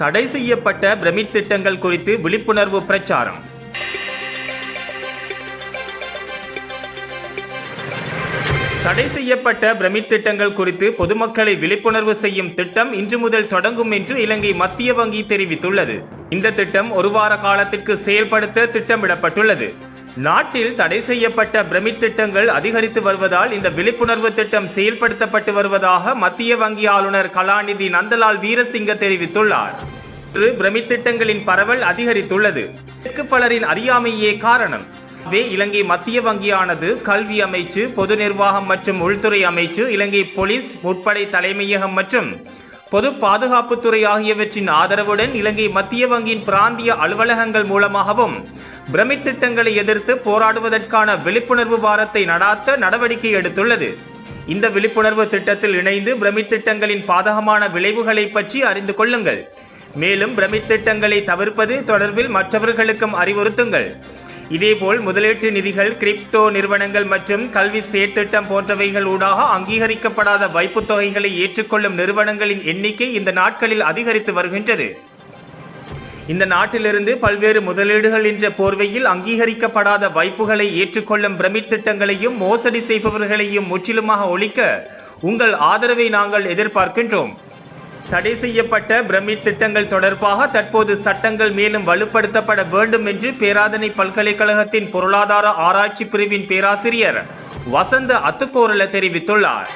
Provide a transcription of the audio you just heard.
தடை செய்யப்பட்ட பிரமிட் திட்டங்கள் குறித்து விழிப்புணர்வு பிரச்சாரம். தடை செய்யப்பட்ட பிரமிட் திட்டங்கள் குறித்து பொதுமக்களை விழிப்புணர்வு செய்யும் திட்டம் இன்று முதல் தொடங்கும் என்று இலங்கை மத்திய வங்கி தெரிவித்துள்ளது. இந்த திட்டம் ஒரு வார காலத்திற்கு செயல்படுத்த திட்டமிடப்பட்டுள்ளது. நாட்டில் தடை செய்யப்பட்ட பிரமிட் திட்டங்கள் அதிகரித்து வருவதால் இந்த விழிப்புணர்வு திட்டம் செயல்படுத்தப்பட்டு வருவதாக மத்திய வங்கி ஆளுநர் கலாநிதி நந்தலால் வீரசிங்க தெரிவித்துள்ளார். இன்று திட்டங்களின் பரவல் அதிகரித்துள்ளது. இதற்கு பலரின் அறியாமையே காரணம். வே இலங்கை மத்திய வங்கியானது கல்வி அமைச்சு பொது நிர்வாகம் மற்றும் உள்துறை அமைச்சு இலங்கை போலீஸ் முற்படை தலைமையகம் மற்றும் பொது பாதுகாப்புத்துறை ஆகியவற்றின் ஆதரவுடன் இலங்கை மத்திய வங்கியின் பிராந்திய அலுவலகங்கள் மூலமாகவும் பிரமித் திட்டங்களை எதிர்த்து போராடுவதற்கான விழிப்புணர்வு வாரத்தை நடாத்த நடவடிக்கை எடுத்துள்ளது. இந்த விழிப்புணர்வு திட்டத்தில் இணைந்து பிரமித் திட்டங்களின் பாதகமான விளைவுகளை பற்றி அறிந்து கொள்ளுங்கள். மேலும் பிரமிட் திட்டங்களை தவிர்ப்பது தொடர்பில் மற்றவர்களுக்கும் அறிவுறுத்துங்கள். இதேபோல் முதலீட்டு நிதிகள் கிரிப்டோ நிறுவனங்கள் மற்றும் கல்வி சேர்த்திட்டம் போன்றவைகள் ஊடாக அங்கீகரிக்கப்படாத வைப்புத் தொகைகளை ஏற்றுக்கொள்ளும் நிறுவனங்களின் எண்ணிக்கை இந்த நாட்களில் அதிகரித்து வருகின்றது. இந்த நாட்டிலிருந்து பல்வேறு முதலீடுகள் என்ற போர்வையில் அங்கீகரிக்கப்படாத வைப்புகளை ஏற்றுக்கொள்ளும் பிரமிட் திட்டங்களையும் மோசடி செய்பவர்களையும் முற்றிலுமாக ஒழிக்க உங்கள் ஆதரவை நாங்கள் எதிர்பார்க்கின்றோம். தடை செய்யப்பட்ட பிரமிட் திட்டங்கள் தொடர்பாக தற்போது சட்டங்கள் மேலும் வலுப்படுத்தப்பட வேண்டும் என்று பேராதனை பல்கலைக்கழகத்தின் பொருளாதார ஆராய்ச்சி பிரிவின் பேராசிரியர் வசந்த அத்துக்கோரல தெரிவித்துள்ளார்.